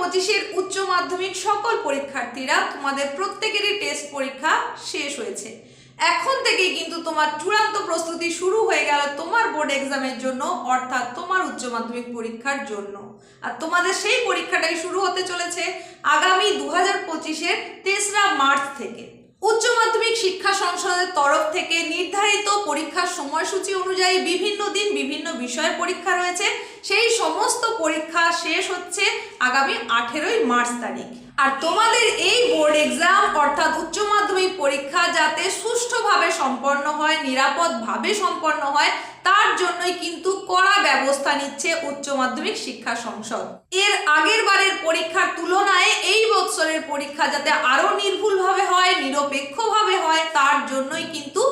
পঁচিশের উচ্চ মাধ্যমিক সকল পরীক্ষার্থীরা তোমাদের প্রত্যেকেরই টেস্ট পরীক্ষা শেষ হয়েছে। এখন থেকে কিন্তু তোমার চূড়ান্ত প্রস্তুতি শুরু হয়ে গেল তোমার বোর্ড এক্সামের জন্য, অর্থাৎ তোমার উচ্চ মাধ্যমিক পরীক্ষার জন্য। আর তোমাদের সেই পরীক্ষাটাই শুরু হতে চলেছে আগামী দু হাজার পঁচিশের তেসরা মার্চ থেকে। উচ্চ মাধ্যমিক শিক্ষা সংসদের তরফ থেকে নির্ধারিত পরীক্ষার সময়সূচি অনুযায়ী বিভিন্ন দিন বিভিন্ন বিষয়ে পরীক্ষা রয়েছে। সেই সমস্ত পরীক্ষা শেষ হচ্ছে আগামী আঠেরোই মার্চ তারিখ। আর তোমাদের এই বোর্ড এক্সাম অর্থাৎ উচ্চ মাধ্যমিক পরীক্ষা যাতে সুষ্ঠুভাবে সম্পন্ন হয়, নিরাপদভাবে সম্পন্ন হয়, তার জন্যই কিন্তু কড়া ব্যবস্থা নিচ্ছে উচ্চ মাধ্যমিক শিক্ষা সংসদ। এর আগের বারের পরীক্ষার তুলনায় এই বৎসরের পরীক্ষা যাতে আরও নির্ভুলভাবে হয় নিরপেক্ষভাবে হয়, তার জন্যই কিন্তু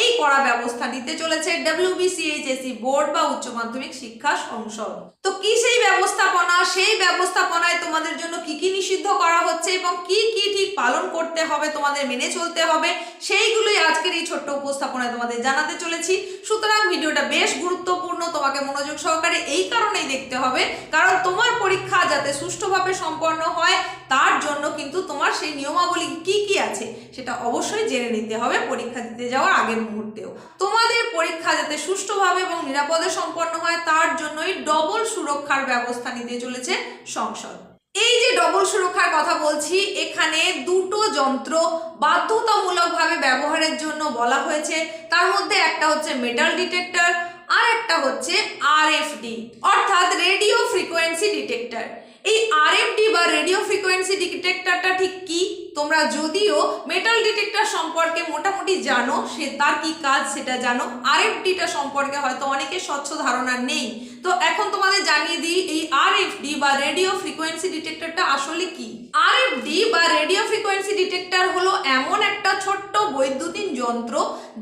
এই কড়া ব্যবস্থা নিতে চলেছে ডাব্লিউবিসিএইচএসি বোর্ড বা উচ্চ মাধ্যমিক শিক্ষা সংসদ। তো কি সেই ব্যবস্থাপনা? সেই ব্যবস্থাপনায় তোমাদের জন্য কি কি নিষিদ্ধ করা হচ্ছে এবং কি কি ঠিক পালন করতে হবে, তোমাদের মেনে চলতে হবে, সেইগুলোই আজকের এই ছোট্ট উপস্থাপনায় তোমাদের জানাতে চলেছি। সুতরাং ভিডিওটা বেশ গুরুত্বপূর্ণ, তোমাকে মনোযোগ সহকারে এই কারণেই দেখতে হবে, কারণ তোমার পরীক্ষা যাতে সুষ্ঠুভাবে সম্পন্ন হয়, তার জন্য কিন্তু তোমার সেই নিয়মাবলী কি কি আছে, সেটা অবশ্যই জেনে নিতে হবে পরীক্ষা দিতে যাওয়ার আগের মুহূর্তেও। তোমাদের পরীক্ষা যাতে সুষ্ঠুভাবে এবং নিরাপদে সম্পন্ন হয়, তার জন্যই ডবল সুরক্ষার ব্যবস্থা নিতে চলেছে সংসদ। এই যে ডবল সুরক্ষার কথা বলছি, এখানে দুটো যন্ত্র বাধ্যতামূলকভাবে ব্যবহারের জন্য বলা হয়েছে। তার মধ্যে একটা হচ্ছে মেটাল ডিটেক্টর আর একটা হচ্ছে আরএফডি অর্থাৎ রেডিও আরএফডি বা রেডিও ফ্রিকোয়েন্সি ডিটেক্টরটা ঠিক কি? তোমরা যদিও মেটাল ডিটেক্টর সম্পর্কে মোটামুটি জানো, সে তার কি কাজ সেটা জানো। আরএফডিটা সম্পর্কে হয়তো অনেকের স্বচ্ছ ধারণা নেই। তো এখন তোমাদের জানিয়ে দিই, এই আরএফডি বা রেডিও ফ্রিকোয়েন্সি ডিটেক্টরটা আসলে কি? আরএফডি বা রেডিও ফ্রিকোয়েন্সি ডিটেক্টর হলো এমন একটা ছোট্ট বৈদ্যুতিন যন্ত্র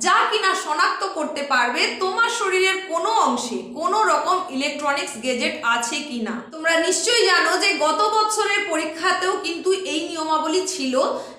যা কিনা শনাক্ত করতে পারবে তোমার শরীরের কোনো অংশে কোনো রকম ইলেকট্রনিক্স গেজেট আছে কিনা। তোমরা নিশ্চয়ই জানো যে গত বছরের পরীক্ষাতেও কিন্তু এই নিয়মাবলী ছিল,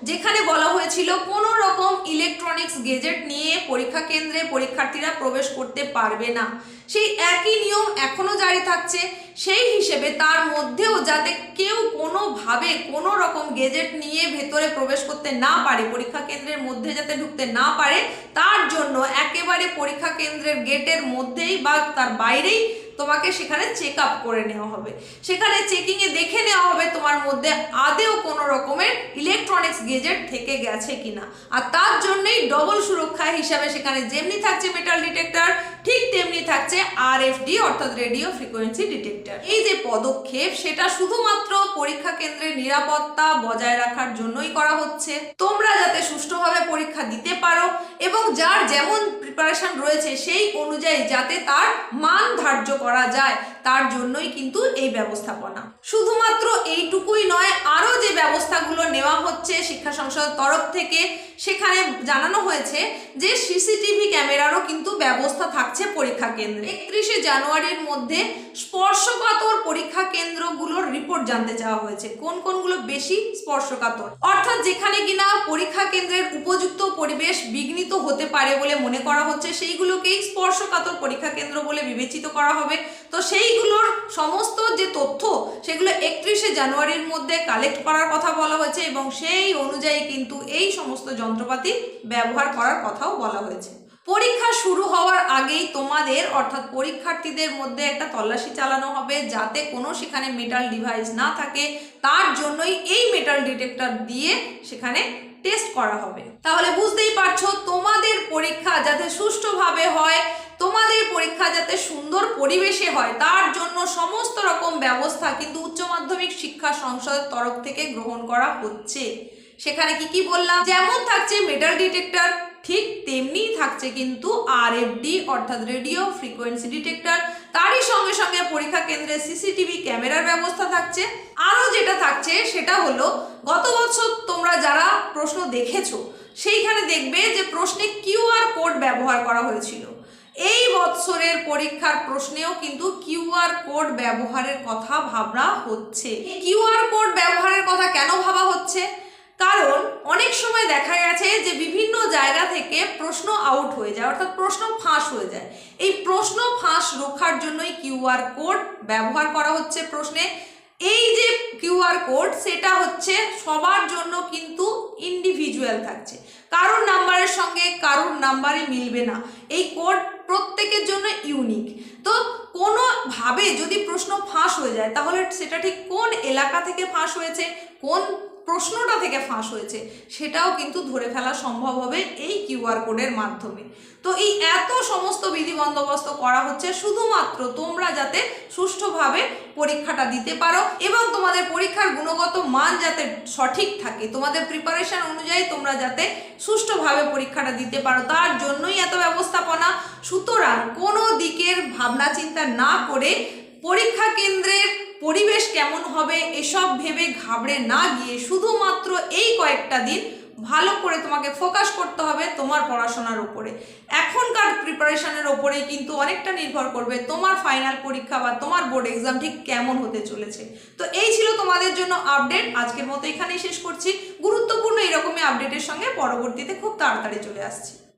যেখানে বলা হয়েছিল কোনো রকম ইলেকট্রনিক্স গেজেট নিয়ে পরীক্ষা কেন্দ্রে পরীক্ষার্থীরা প্রবেশ করতে পারবে না। সেই একই নিয়ম এখনও জারি থাকছে। সেই হিসেবে তার মধ্যেও যাতে কেউ কোনোভাবে কোনো রকম গেজেট নিয়ে ভেতরে প্রবেশ করতে না পারে, পরীক্ষা কেন্দ্রের মধ্যে যাতে ঢুকতে না পারে, তার জন্য একেবারে পরীক্ষা কেন্দ্রের গেটের মধ্যেই বা তার বাইরেই তোমাকে সেখানে চেক আপ করে নেওয়া হবে। সেখানে চেকিংয়ে দেখে নেওয়া হবে তোমার মধ্যে আদেও কোনো রকমের ইলেকট্রনিক্স গেজেট থেকে গেছে কিনা। আর তার জন্যই ডবল সুরক্ষা হিসাবে সেখানে যেমনি থাকছে মেটাল ডিটেক্টর ঠিক তেমনি থাকছে আরএফডি অর্থাৎ রেডিও ফ্রিকোয়েন্সি ডিটেক্টর এই যে পদক্ষেপ, সেটা শুধুমাত্র পরীক্ষা কেন্দ্রের নিরাপত্তা বজায় রাখার জন্যই করা হচ্ছে। তোমরা যাতে সুষ্ঠুভাবে পরীক্ষা দিতে পারো এবং যার যেমন প্রিপারেশন রয়েছে সেই অনুযায়ী যাতে তার মান ধার্য করা যায়, তার জন্যই কিন্তু এই ব্যবস্থাপনা। শুধুমাত্র এইটুকুই নয় ব্যবস্থাগুলো নেওয়া হচ্ছে শিক্ষা সংসদের তরফ থেকে। সেখানে জানানো হয়েছে যে সিসিটিভি ক্যামেরারও কিন্তু ব্যবস্থা থাকছে পরীক্ষা কেন্দ্রে। একত্রিশে জানুয়ারির মধ্যে স্পর্শকাতর পরীক্ষা কেন্দ্রগুলোর রিপোর্ট জানতে চাওয়া হয়েছে। কোন কোনগুলো বেশি স্পর্শকাতর? অর্থাৎ যেখানে কিনা পরীক্ষা কেন্দ্রের উপযুক্ত পরিবেশ বিঘ্নিত হতে পারে বলে মনে করা হচ্ছে, সেইগুলোকেই স্পর্শকাতর পরীক্ষা কেন্দ্র বলে বিবেচিত করা হবে। তো সেইগুলোর সমস্ত যে তথ্য, সেগুলো একত্রিশে জানুয়ারির মধ্যে কালেক্ট করার কথা বলা হয়েছে এবং সেই অনুযায়ী কিন্তু এই সমস্ত যন্ত্রপাতি ব্যবহার করার কথাও বলা হয়েছে। পরীক্ষা শুরু হওয়ার আগেই তোমাদের, অর্থাৎ পরীক্ষার্থীদের মধ্যে একটা তল্লাশি চালানো হবে যাতে কোনো সেখানে মেটাল ডিভাইস না থাকে। তার জন্যই এই মেটাল ডিটেক্টর দিয়ে সেখানে টেস্ট করা হবে। তাহলে বুঝতেই পারছ, তোমাদের পরীক্ষা যাতে সুষ্ঠুভাবে হয়, তোমাদের পরীক্ষা যাতে সুন্দর পরিবেশে হয়, তার জন্য সমস্ত রকম ব্যবস্থা কিন্তু উচ্চ মাধ্যমিক শিক্ষা সংসদের তরফ থেকে গ্রহণ করা হচ্ছে। সেখানে কি কি বললাম? যেমন থাকছে মেটাল ডিটেক্টর ঠিক তেমনিই থাকছে কিন্তু আরএফডি অর্থাৎ রেডিও ফ্রিকোয়েন্সি ডিটেক্টর তারই সঙ্গে সঙ্গে পরীক্ষা কেন্দ্রে সিসিটিভি ক্যামেরার ব্যবস্থা থাকছে। আরও যেটা থাকছে সেটা হলো, গত বছর তোমরা যারা প্রশ্ন দেখেছ, সেইখানে দেখবে যে প্রশ্নে কিউআর কোড ব্যবহার করা হয়েছিল। এই বৎসরের পরীক্ষার প্রশ্নেও কিন্তু কিউআর কোড ব্যবহারের কথা ভাবনা হচ্ছে। কিউআর কোড ব্যবহারের কথা কেন ভাবা হচ্ছে কারণ অনেক সময় দেখা গেছে যে বিভিন্ন জায়গা থেকে প্রশ্ন আউট হয়ে যায়, অর্থাৎ প্রশ্ন ফাঁস হয়ে যায়। এই প্রশ্ন ফাঁস রোখার জন্যই কিউআর কোড ব্যবহার করা হচ্ছে প্রশ্নে। এই যে কিউআর কোড সেটা হচ্ছে সবার জন্য কিন্তু ইন্ডিভিজুয়াল থাকছে। কারোর নাম্বারের সঙ্গে কারোর নাম্বারই মিলবে না। এই কোড প্রত্যেকের জন্য ইউনিক তো কোনোভাবে যদি প্রশ্ন ফাঁস হয়ে যায়, তাহলে সেটা ঠিক কোন এলাকা থেকে ফাঁস হয়েছে, কোন প্রশ্নটা থেকে ফাঁস হয়েছে, সেটাও কিন্তু ধরে ফেলা সম্ভব হবে এই কিউআর কোডের মাধ্যমে। তো এই এত সমস্ত বিধি বন্দোবস্ত করা হচ্ছে শুধুমাত্র তোমরা যাতে সুষ্ঠুভাবে পরীক্ষাটা দিতে পারো এবং তোমাদের পরীক্ষার গুণগত মান যাতে সঠিক থাকে, তোমাদের প্রিপারেশন অনুযায়ী তোমরা যাতে সুষ্ঠুভাবে পরীক্ষাটা দিতে পারো। তার জন্যই এত ব্যবস্থাপনা। সুতরাং কোনো দিকের ভাবনা চিন্তা না করে পরীক্ষা কেন্দ্রের কেমন হবে এসব ভেবে ঘাবড়ে না গিয়ে শুধুমাত্র এই কয়েকটা দিন ভালো করে তোমাকে ফোকাস করতে হবে তোমার পড়াশোনার উপরে। এখনকার প্রিপারেশনের ওপরেই কিন্তু অনেকটা নির্ভর করবে তোমার ফাইনাল পরীক্ষা বা তোমার বোর্ড এক্সাম ঠিক কেমন হতে চলেছে। তো এই ছিল তোমাদের জন্য আপডেট আজকের মতো এখানেই শেষ করছি। গুরুত্বপূর্ণ এরকমই আপডেটের সঙ্গে পরবর্তীতে খুব তাড়াতাড়ি চলে আসছি।